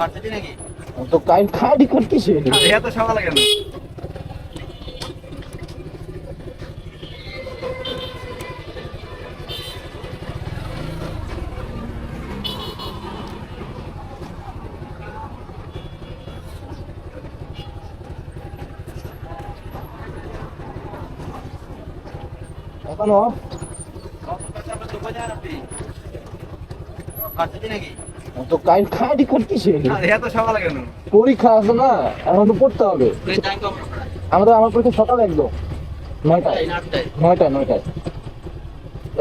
Varsity নাকি? তো কাইন খাড়ি করতেছে। এত সকালে কেন এখনও? ভার্সিটি নাকি? তো কাইন খাড়ি করতেছে। এত সকালে কেন? পরীক্ষা আছে না এখন তো পড়তে হবে। আমাদের আমার পরীক্ষা সকালে একদম। নয়টায়। নয়টায়। নয়টায়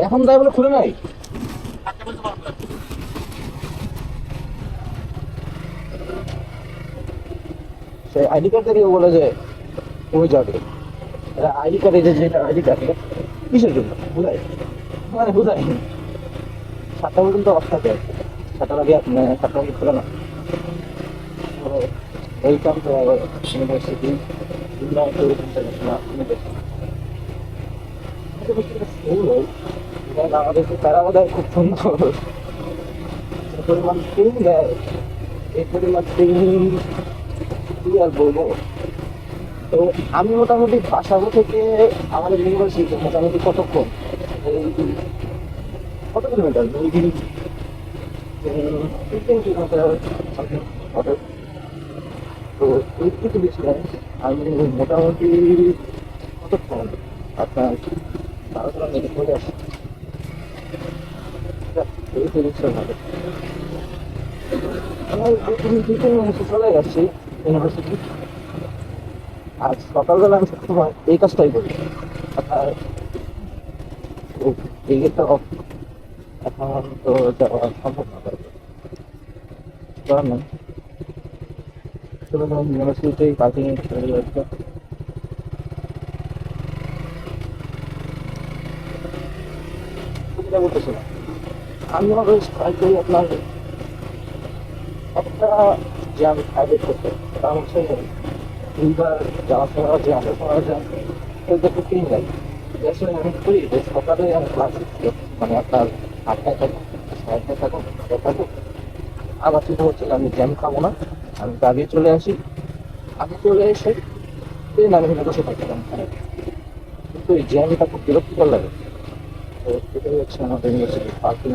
এখন তাই বলে খুলে নাই? সে আইডি কার্ড দিয়ে বলে যে ওই যাবে। আইডি কার্ড এই যে যেটা আইডি কার্ড কিসের জন্য? বুঝাই মানে বুঝাই সাতটা পর্যন্ত অফ থাকে। খোলে না? Welcome to our university united international university আমাদের তারা খুব পরিমাণ আর বলব? তো আমি মোটামুটি বাসাবো থেকে আমাদের ইউনিভার্সিটি মোটামুটি কতক্ষণ? কত কিলোমিটার দুই হবে। তো এর থেকে বেশি নয় আমি মোটামুটি কতক্ষণ আপনার বারোটা মিনিট চলে এই তো রিক্সা ভালো আমার চলে যাচ্ছি ইউনিভার্সিটি আর সকালবেলা আমি সবসময় এই কাজটাই করি আপনার এই গেটটা অফ এখন তো যাওয়া সম্ভব না করার নেই চলে যাব ইউনিভার্সিটিতে পার্কিং চলে আমি হবে ট্রাই করি আপনার একটা যে আমি প্রাইভেট করতে তা হচ্ছে দুইবার সময় যে আসার সময় যে এটা একটু ক্লিন লাগে দেশে আমি করি যে সকালে আমি ক্লাস মানে আপনার আটটায় থাকুক সাড়ে থাকুক নটায় থাকুক। আবার চিন্তা হচ্ছে আমি জ্যাম খাব না, আমি দাঁড়িয়ে চলে আসি। আগে চলে এসে ট্রেন আমি এখানে বসে থাকতাম। কিন্তু এই জ্যামটা খুব বিরক্তিকর লাগে। তো এটাই হচ্ছে আমাদের ইউনিভার্সিটির পার্কিং